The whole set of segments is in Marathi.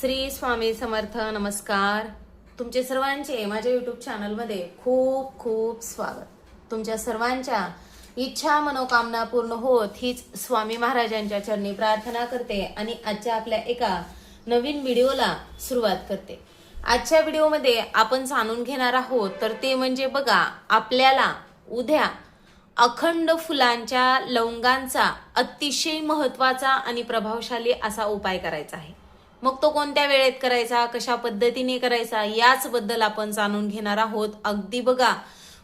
श्री स्वामी समर्थ नमस्कार. तुमचे सर्वांचे माझ्या युट्यूब चॅनलमध्ये खूप खूप स्वागत. तुमच्या सर्वांच्या इच्छा मनोकामना पूर्ण होत हीच स्वामी महाराजांच्या चरणी प्रार्थना करते आणि आजच्या आपल्या एका नवीन व्हिडिओला सुरुवात करते. आजच्या व्हिडिओमध्ये आपण जाणून घेणार आहोत तर ते म्हणजे बघा आपल्याला उद्या अखंड फुलांच्या लवंगांचा अतिशय महत्त्वाचा आणि प्रभावशाली असा उपाय करायचा आहे. मग तो कोणत्या वेळेत करायचा कशा पद्धतीने करायचा याच बद्दल आपण जाणून घेणार आहोत. अगदी बघा.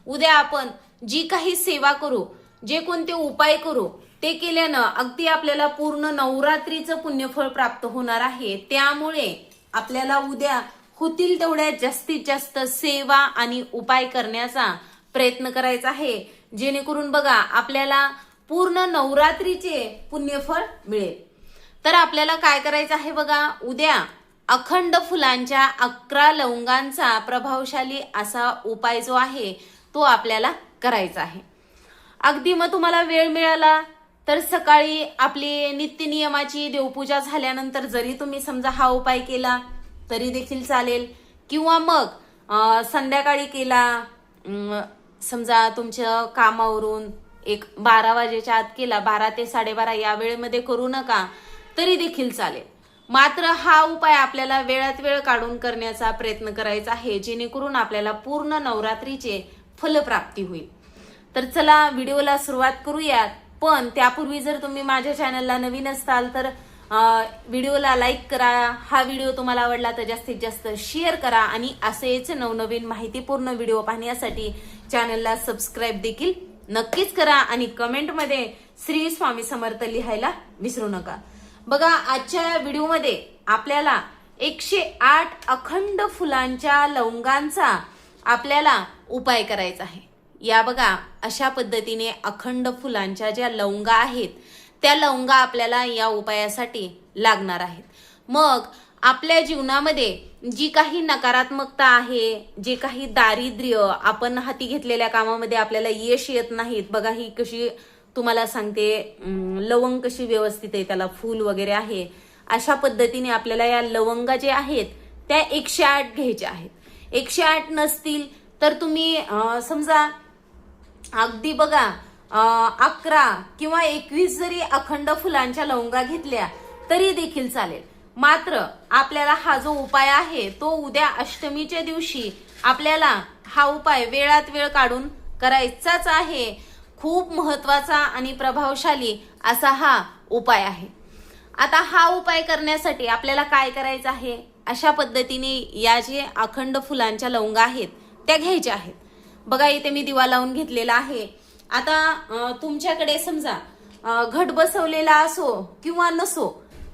उद्या आपण जी काही सेवा करू जे कोणते उपाय करू ते केल्यानं अगदी आपल्याला पूर्ण नवरात्रीचं पुण्यफळ प्राप्त होणार आहे. त्यामुळे आपल्याला उद्या होतील तेवढ्या जास्तीत जास्त सेवा आणि उपाय करण्याचा प्रयत्न करायचा आहे. जेणेकरून बघा आपल्याला पूर्ण नवरात्रीचे पुण्यफळ मिळेल. तर आपल्याला काय करायचं आहे बघा उद्या अखंड फुलांच्या अकरा लवंगांचा प्रभावशाली असा उपाय जो आहे तो आपल्याला करायचा आहे. अगदी मग तुम्हाला वेळ मिळाला तर सकाळी आपली नित्यनियमाची देवपूजा झाल्यानंतर जरी तुम्ही समजा हा उपाय केला तरी देखील चालेल. किंवा मग संध्याकाळी केला समजा तुमच्या कामावरून एक बारा वाजेच्या आत केला बारा ते साडेबारा या वेळेमध्ये करू नका तरी देखील चालेल. मात्र हा उपाय आपल्याला वेळात वेळ काढून करण्याचा प्रयत्न करायचा आहे जेणेकरून आपल्याला पूर्ण नवरात्रीचे फलप्राप्ती होईल. तर चला व्हिडिओला सुरुवात करूयात पण त्यापूर्वी जर तुम्ही माझ्या चॅनलला नवीन असताल तर व्हिडिओला लाईक करा. हा व्हिडिओ तुम्हाला आवडला तर जास्तीत जास्त शेअर करा आणि असेच नवनवीन माहितीपूर्ण व्हिडिओ पाहण्यासाठी चॅनलला सबस्क्राईब देखील नक्कीच करा आणि कमेंटमध्ये श्री स्वामी समर्थ लिहायला विसरू नका. बघा आजच्या व्हिडिओमध्ये आपल्याला एकशे आठ अखंड फुलांच्या लवंगांचा आपल्याला उपाय करायचा आहे. या बघा अशा पद्धतीने अखंड फुलांच्या ज्या लवंगा आहेत त्या लवंगा आपल्याला या उपायासाठी लागणार आहेत. मग आपल्या जीवनामध्ये जी काही नकारात्मकता आहे जे काही दारिद्र्य आपण हाती घेतलेल्या कामामध्ये आपल्याला यश येत नाहीत बघा ही कशी तुम्हाला सांगते लवंग कशी व्यवस्थित आहे त्याला फूल वगैरे आहे अशा पद्धतीने आपल्याला या लवंगा जे आहेत त्या एकशे आठ घ्यायच्या आहेत. एकशे आठ नसतील तर तुम्ही समजा अगदी बघा अकरा किंवा एकवीस जरी अखंड फुलांच्या लवंगा घेतल्या तरी देखील चालेल. मात्र आपल्याला हा जो उपाय आहे तो उद्या अष्टमीच्या दिवशी आपल्याला हा उपाय वेळात वेळ काढून करायचाच आहे. खूप महत्त्वाचा आणि प्रभावशाली असा हा उपाय आहे. आता हा उपाय करण्यासाठी आपल्याला काय करायचं आहे? अशा पद्धतीने या जे अखंड फुलांच्या लवंगा आहेत त्या घ्यायच्या आहेत. बघा इथे मी दिवा लावून घेतलेला आहे. आता तुमच्याकडे समजा घट बसवलेला असो किंवा नसो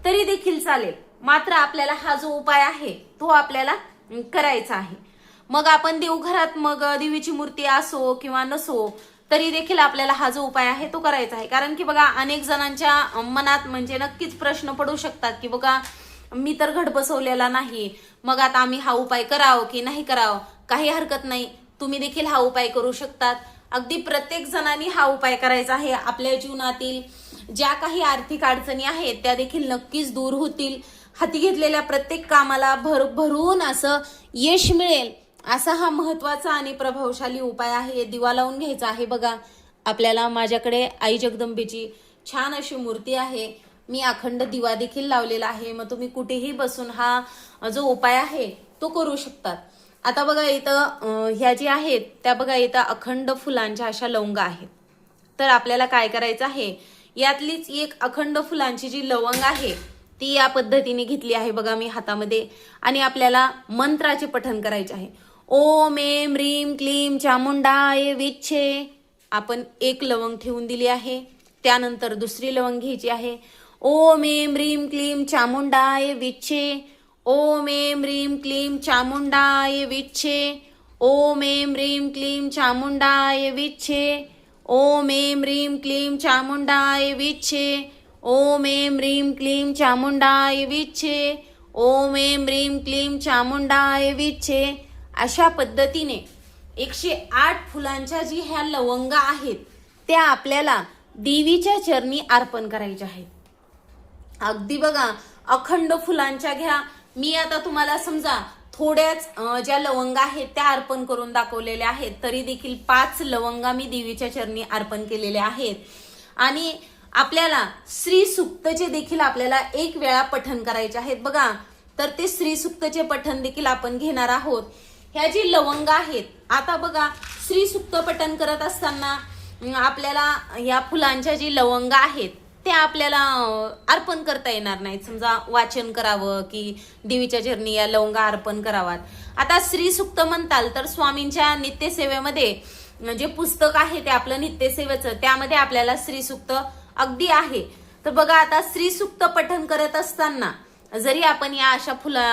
तरी देखील चालेल. मात्र आपल्याला हा जो उपाय आहे तो आपल्याला करायचा आहे. मग आपण देवघरात मग देवीची मूर्ती असो किंवा नसो तरी देखील आपल्याला हा जो उपाय आहे तो करायचा आहे. कारण की बघा अनेक जणांच्या मनात म्हणजे नक्कीच प्रश्न पडू शकतात की बघा मी तर घट बसवलेला नाही. मग आता आम्ही हा उपाय करावं की नाही करावं? काही हरकत नाही. तुम्ही देखील हा उपाय करू शकतात. अगदी प्रत्येक जणांनी हा उपाय करायचा आहे. आपल्या जीवनातील ज्या काही आर्थिक अडचणी आहेत त्या देखील नक्कीच दूर होतील. हाती घेतलेल्या प्रत्येक कामाला भर भरून असं यश मिळेल. असा हा महत्त्वाचा आणि प्रभावशाली उपाय आहे दिवा लावून घ्यायचा आहे बघा. आपल्याला माझ्याकडे आई जगदंबेची छान अशी मूर्ती आहे. मी अखंड दिवा देखील लावलेला आहे. मग तुम्ही कुठेही बसून हा जो उपाय आहे तो करू शकतात. आता बघा इथं ह्या जी आहेत त्या बघा इथं अखंड फुलांच्या अशा लवंग आहेत. तर आपल्याला काय करायचं आहे? यातलीच एक अखंड फुलांची जी लवंग आहे ती या पद्धतीने घेतली आहे बघा मी हातामध्ये. आणि आपल्याला मंत्राचे पठण करायचे आहे. ओम एम रीम क्लीम चामुंडाय विच्छे. आपण एक लवंग ठेवून दिली आहे. त्यानंतर दुसरी लवंग घ्यायची आहे. ओम एम रीम क्लीम चामुंडाय विच्छे. ओम एम रीम क्लीम चामुंडाय विच्छे. ओम एम रीम क्लीम चामुंडाय विच्छे. ओम एम रीम क्लीम चामुंडाय विच्छे. ओम एम रीम क्लीम चामुंडाय विच्छे. ओम एम रीम क्लीम चामुंडाय विच्छे. अशा पद्धतीने एकशे आठ फुलांच्या जी ह्या लवंगा आहेत त्या आपल्याला देवीच्या चरणी अर्पण करायच्या आहेत. अगदी बघा अखंड फुलांच्या घ्या. मी आता तुम्हाला समजा थोड्याच ज्या लवंगा आहेत त्या अर्पण करून दाखवलेल्या आहेत तरी देखील पाच लवंगा मी देवीच्या चरणी अर्पण केलेल्या आहेत. आणि आपल्याला श्री सुक्तचे देखील आपल्याला एक वेळा पठन करायचे आहेत. बघा तर ते श्री सुक्तचे पठन देखील आपण घेणार आहोत. ह्या जी लवंग आहेत आता बघा श्री सुक्त पठन करत असताना आपल्याला या फुलांच्या जी लवंग आहेत त्या आपल्याला अर्पण करता येणार नाहीत. समजा वाचन करावं की देवीच्या झरणी या लवंगा अर्पण करावात. आता श्री सुक्त म्हणताल तर स्वामींच्या नित्यसेवेमध्ये जे पुस्तक आहे ते आपलं नित्यसेवेचं त्यामध्ये आपल्याला श्री सुक्त अगदी आहे. तर बघा आता श्री सुक्त पठन करत असताना जरी आपण या अशा फुला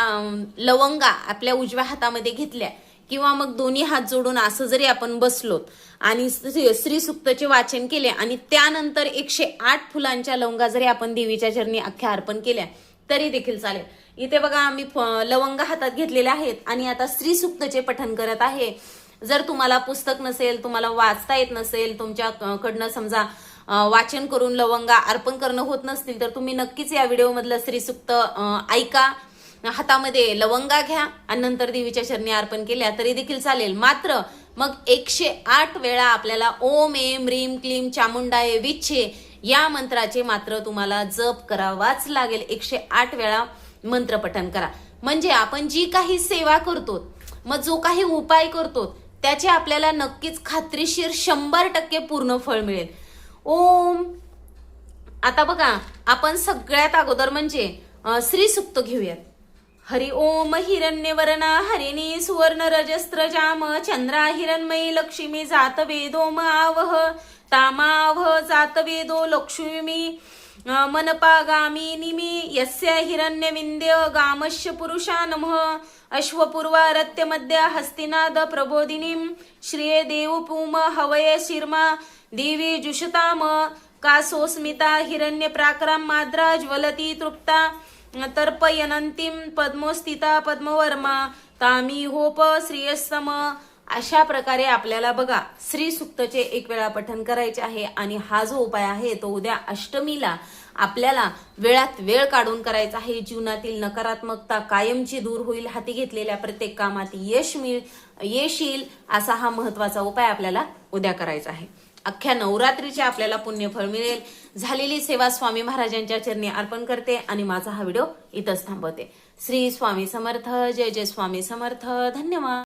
लवंगा आपल्या उजव्या हातामध्ये घेतल्या किंवा मग दोन्ही हात जोडून असं जरी आपण बसलो आणि श्री सुक्तचे वाचन केले आणि त्यानंतर एकशे आठ फुलांच्या लवंगा जरी आपण देवीच्या चरणी अख्ख्या अर्पण केल्या तरी देखील चालेल. इथे बघा आम्ही फ- लवंगा हातात घेतलेल्या आहेत आणि आता श्री सुक्तचे पठन करत आहे. जर तुम्हाला पुस्तक नसेल तुम्हाला वाचता येत नसेल तुमच्याकडनं समजा वाचन करून लवंगा अर्पण करणं होत नसतील तर तुम्ही नक्कीच या व्हिडिओमधलं श्रीसुक्त ऐका. हातामध्ये लवंगा घ्या आणि नंतर देवीच्या चरणी अर्पण केल्या तरी देखील चालेल. मात्र मग एकशे आठ वेळा आपल्याला ओम एम रीम क्लीम चामुंडाय विच्छे या मंत्राचे मात्र तुम्हाला जप करावाच लागेल. एकशे आठ वेळा मंत्र पठन करा. म्हणजे आपण जी काही सेवा करतो मग जो काही उपाय करतो त्याचे आपल्याला नक्कीच खात्रीशीर शंभर टक्के पूर्ण फळ मिळेल. ओम. आता बघा आपण सगळ्यात अगोदर म्हणजे श्री सुक्त घेऊयात. हरि ओम हिरण्यवर्णा हरिणी सुवर्ण रजस्त्र जाम चंद्रा हिरणमयी लक्ष्मी जात वेदो आवह तामावह जात वेदो लक्ष्मी. मनपा निमी यस्य हिरण्यविंद्य गामश्य पुरुषा नमः. अश्वपूर्वा रत्यमद्या हस्तिनाद प्रबोधिनीं. श्रिये देवपूम हवय शिर्मा देवी जुषताम. कासोस्मिता हिरण्य प्राक्राम माद्रा ज्वलती तृप्ता. तर्पयनंतीम पद्मोस्थिता पद्मवर्मा. तामी होप श्रियस्तम. अशा प्रकारे आपल्याला बघा श्री सुक्तचे एक वेळा पठन करायचे आहे आणि हा जो उपाय आहे तो उद्या अष्टमीला आपल्याला वेळात वेळ काढून करायचा आहे. जीवनातील नकारात्मकता कायमची दूर होईल हाती घेतलेल्या प्रत्येक कामात यश मिळ यश येईल असा हा महत्त्वाचा उपाय आपल्याला उद्या करायचा आहे. अख्ख्या नवरात्रीचे आपल्याला पुण्यफळ मिळेल. झालेली सेवा स्वामी महाराजांच्या चरणी अर्पण करते आणि माझा हा व्हिडिओ इथंच थांबवते. श्री स्वामी समर्थ जय जय स्वामी समर्थ. धन्यवाद.